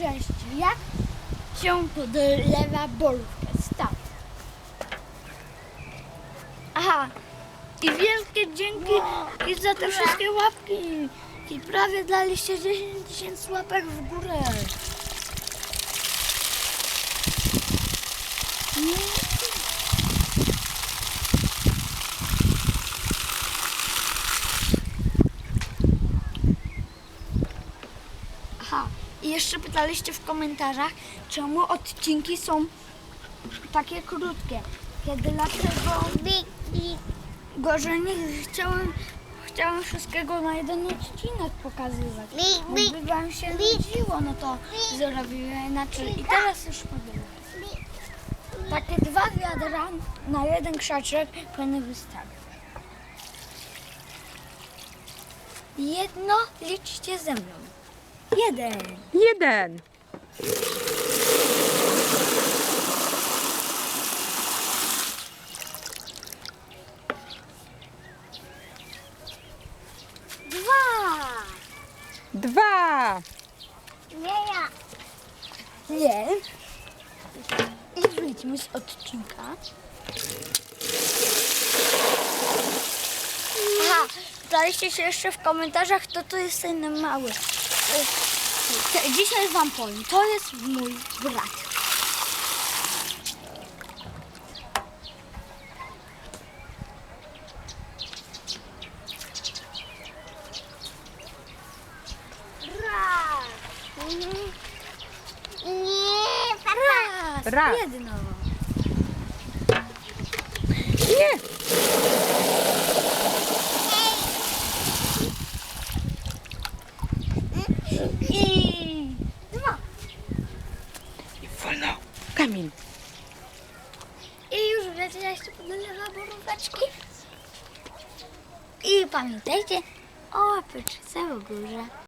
części. Jak się podlewa borówkę? Start. Aha. I wielkie dzięki i za te wszystkie łapki. I prawie daliście 10 tysięcy łapek w górę. Aha, i jeszcze pytaliście w komentarzach, czemu odcinki są takie krótkie. Kiedy dlatego gorzej nie chciałem, chciałem wszystkiego na jeden odcinek pokazywać. Gdyby wam się nudziło, no to zrobiłem inaczej. I teraz już powiem. Takie dwa wiadra na jeden krzaczek powinny wystarczyć. Jedno liczcie ze mną. Jeden. Jeden. Dwa. Dwa. Nie ja. Nie. I wyjdźmy z odcinka. Aha, pytaliście się jeszcze w komentarzach, kto to jest ten mały. Te- Dzisiaj wam powiem, to jest mój brat. Nie, raz. Raz. Jedno. Nie. I dwa. Wolno. Kamil. I już wiecie, jak się podlewa boróweczki. I pamiętajcie o łapeczce w górze.